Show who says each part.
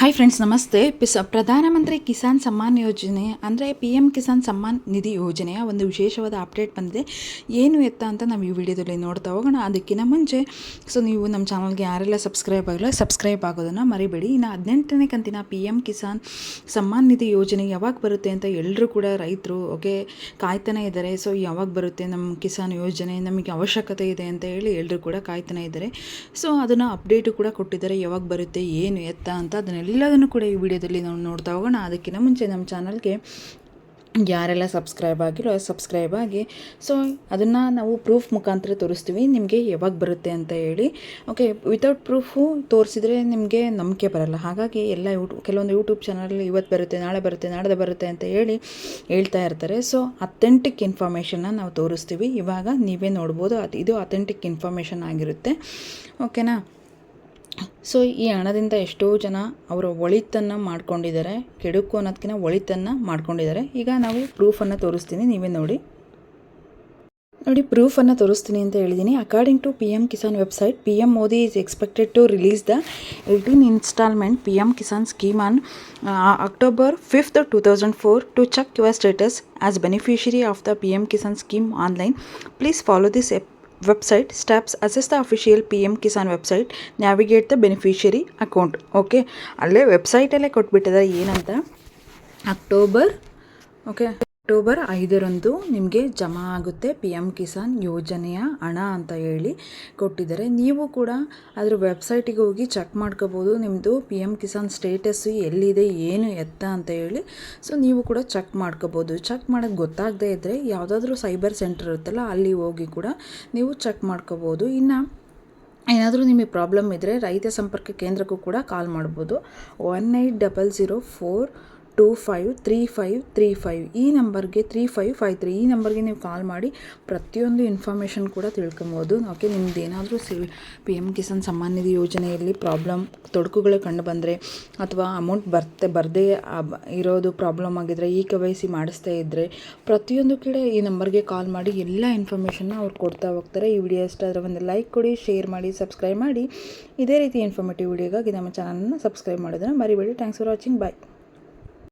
Speaker 1: Hi friends ನಮಸ್ತೆ ಪಿಸ್ ಪ್ರಧಾನಮಂತ್ರಿ ಕಿಸಾನ್ ಸಮ್ಮಾನ್ ಯೋಜನೆ ಅಂದರೆ ಪಿ ಎಂ ಕಿಸಾನ್ ಸಮ್ಮಾನ್ ನಿಧಿ ಯೋಜನೆಯ ಒಂದು ವಿಶೇಷವಾದ ಅಪ್ಡೇಟ್ ಬಂದಿದೆ ಏನು ಎತ್ತ ಅಂತ ನಾವು ಈ ವಿಡಿಯೋದಲ್ಲಿ ನೋಡ್ತಾ ಹೋಗೋಣ ಅದಕ್ಕಿಂತ ಮುಂಚೆ ಸೊ ನೀವು ನಮ್ಮ ಚಾನಲ್ಗೆ ಯಾರೆಲ್ಲ ಸಬ್ಸ್ಕ್ರೈಬ್ ಆಗಿಲ್ಲ ಸಬ್ಸ್ಕ್ರೈಬ್ ಆಗೋದನ್ನು ಮರಿಬೇಡಿ ಇನ್ನು ಹದಿನೆಂಟನೇ ಕಂತಿನ ಪಿ ಎಂ ಕಿಸಾನ್ ಸಮ್ಮಾನ್ ನಿಧಿ ಯೋಜನೆ ಯಾವಾಗ ಬರುತ್ತೆ ಅಂತ ಎಲ್ಲರೂ ಕೂಡ ರೈತರು ಓಕೆ ಕಾಯ್ತಾನೆ ಇದ್ದಾರೆ ಸೊ ಯಾವಾಗ ಬರುತ್ತೆ ನಮ್ಮ ಕಿಸಾನ್ ಯೋಜನೆ ನಮಗೆ ಅವಶ್ಯಕತೆ ಇದೆ ಅಂತ ಹೇಳಿ ಎಲ್ಲರೂ ಕೂಡ ಕಾಯ್ತಾನೆ ಇದ್ದಾರೆ ಸೊ ಅದನ್ನು ಅಪ್ಡೇಟು ಕೂಡ ಕೊಟ್ಟಿದ್ದಾರೆ ಯಾವಾಗ ಬರುತ್ತೆ ಏನು ಎತ್ತ ಅಂತ ಅದನ್ನೆಲ್ಲದನ್ನು ಕೂಡ ಈ ವಿಡಿಯೋದಲ್ಲಿ ನಾವು ನೋಡ್ತಾ ಹೋಗೋಣ. ಅದಕ್ಕಿಂತ ಮುಂಚೆ ನಮ್ಮ ಚಾನಲ್ಗೆ ಯಾರೆಲ್ಲ ಸಬ್ಸ್ಕ್ರೈಬ್ ಆಗಿರೋ ಸಬ್ಸ್ಕ್ರೈಬ್ ಆಗಿ. ಸೊ ಅದನ್ನು ನಾವು ಪ್ರೂಫ್ ಮುಖಾಂತರ ತೋರಿಸ್ತೀವಿ, ನಿಮಗೆ ಯಾವಾಗ ಬರುತ್ತೆ ಅಂತ ಹೇಳಿ. ಓಕೆ ವಿತೌಟ್ ಪ್ರೂಫು ತೋರಿಸಿದ್ರೆ ನಿಮಗೆ ನಂಬಿಕೆ ಬರಲ್ಲ. ಹಾಗಾಗಿ ಎಲ್ಲ ಯೂಟ್ಯೂ ಕೆಲವೊಂದು ಯೂಟ್ಯೂಬ್ ಚಾನಲಲ್ಲಿ ಇವತ್ತು ಬರುತ್ತೆ, ನಾಳೆ ಬರುತ್ತೆ, ನಾಡ್ದು ಬರುತ್ತೆ ಅಂತ ಹೇಳಿ ಹೇಳ್ತಾ ಇರ್ತಾರೆ. ಸೊ ಅಥೆಂಟಿಕ್ ಇನ್ಫಾರ್ಮೇಷನ್ನ ನಾವು ತೋರಿಸ್ತೀವಿ. ಇವಾಗ ನೀವೇ ನೋಡ್ಬೋದು, ಅದು, ಇದು ಅಥೆಂಟಿಕ್ ಇನ್ಫಾರ್ಮೇಷನ್ ಆಗಿರುತ್ತೆ. ಓಕೆನಾ ಸೊ, ಈ ಹಣದಿಂದ ಎಷ್ಟೋ ಜನ ಅವರ ಒಳಿತನ್ನು ಮಾಡ್ಕೊಂಡಿದ್ದಾರೆ, ಕೆಡುಕು ಅನ್ನೋದಕ್ಕಿಂತ ಒಳಿತನ್ನು ಮಾಡ್ಕೊಂಡಿದ್ದಾರೆ. ಈಗ ನಾವು ಪ್ರೂಫನ್ನು ತೋರಿಸ್ತೀನಿ, ನೀವೇ ನೋಡಿ. ನೋಡಿ ಪ್ರೂಫನ್ನು ತೋರಿಸ್ತೀನಿ ಅಂತ ಹೇಳಿದ್ದೀನಿ according to P M Kisan website P M Modi is expected to release the eighteen installment P M Kisan scheme on October fifth two thousand four to check your status as beneficiary of the P M Kisan scheme online please follow this app website steps the official P M Kisan website navigate the beneficiary account okay ಅಲ್ಲೇ ವೆಬ್ಸೈಟಲ್ಲೇ ಕೊಟ್ಬಿಟ್ಟಿದ್ದಾರೆ ಏನಂತ? October okay October ಐದರಂದು ನಿಮಗೆ ಜಮಾ ಆಗುತ್ತೆ P M Kisan ಯೋಜನೆಯ ಹಣ ಅಂತ ಹೇಳಿ ಕೊಟ್ಟಿದ್ದಾರೆ. ನೀವು ಕೂಡ ಅದರ ವೆಬ್ಸೈಟಿಗೆ ಹೋಗಿ ಚೆಕ್ ಮಾಡ್ಕೋಬೋದು ನಿಮ್ಮದು ಪಿ ಎಂ ಕಿಸಾನ್ ಸ್ಟೇಟಸ್ಸು ಎಲ್ಲಿದೆ, ಏನು ಎತ್ತ ಅಂತ ಹೇಳಿ. ಸೊ, ನೀವು ಕೂಡ ಚೆಕ್ ಮಾಡ್ಕೋಬೋದು. ಚೆಕ್ ಮಾಡೋಕ್ಕೆ ಗೊತ್ತಾಗದೇ ಇದ್ದರೆ ಯಾವುದಾದ್ರೂ ಸೈಬರ್ ಸೆಂಟರ್ ಇರುತ್ತಲ್ಲ, ಅಲ್ಲಿ ಹೋಗಿ ಕೂಡ ನೀವು ಚೆಕ್ ಮಾಡ್ಕೋಬೋದು. ಇನ್ನು ಏನಾದರೂ ನಿಮಗೆ ಪ್ರಾಬ್ಲಮ್ ಇದ್ದರೆ ರೈತ ಸಂಪರ್ಕ ಕೇಂದ್ರಕ್ಕೂ ಕೂಡ ಕಾಲ್ ಮಾಡ್ಬೋದು. One eight double zero four two five three five three five ಈ ನಂಬರ್ಗೆ ತ್ರೀ ಫೈವ್ ಫೈವ್ ತ್ರೀ ಈ ನಂಬರ್ಗೆ ನೀವು ಕಾಲ್ ಮಾಡಿ ಪ್ರತಿಯೊಂದು ಇನ್ಫಾರ್ಮೇಷನ್ ಕೂಡ ತಿಳ್ಕೊಬೋದು. ಓಕೆ ನಿಮ್ದು ಏನಾದರೂ C P M Kisan Samman Nidhi ಯೋಜನೆಯಲ್ಲಿ ಪ್ರಾಬ್ಲಮ್ ತೊಡಕುಗಳು ಕಂಡು ಬಂದರೆ ಅಥವಾ ಅಮೌಂಟ್ ಬರ್ತೆ, ಬರದೇ ಇರೋದು ಪ್ರಾಬ್ಲಮ್ ಆಗಿದ್ದರೆ ಈ ಕೆ ವೈ ಸಿ ಮಾಡಿಸ್ತಾ ಇದ್ದರೆ ಪ್ರತಿಯೊಂದು ಕಡೆ ಈ ನಂಬರ್ಗೆ ಕಾಲ್ ಮಾಡಿ ಎಲ್ಲ ಇನ್ಫಾರ್ಮೇಷನ್ನ ಅವ್ರು ಕೊಡ್ತಾ ಹೋಗ್ತಾರೆ. ಈ ವಿಡಿಯೋ ಇಷ್ಟ ಆದರೆ ಒಂದು ಲೈಕ್ ಕೊಡಿ ಶೇರ್ ಮಾಡಿ ಸಬ್ಸ್ಕ್ರೈಬ್ ಮಾಡಿ. ಇದೇ ರೀತಿ ಇನ್ಫಾರ್ಮೇಟಿವ್ ವಿಡಿಯೋಗಾಗಿ ನಮ್ಮ ಚಾನಲನ್ನು ಸಬ್ಸ್ಕ್ರೈಬ್ ಮಾಡೋದನ್ನು ಮರಿಬೇಡಿ. Thanks for watching bye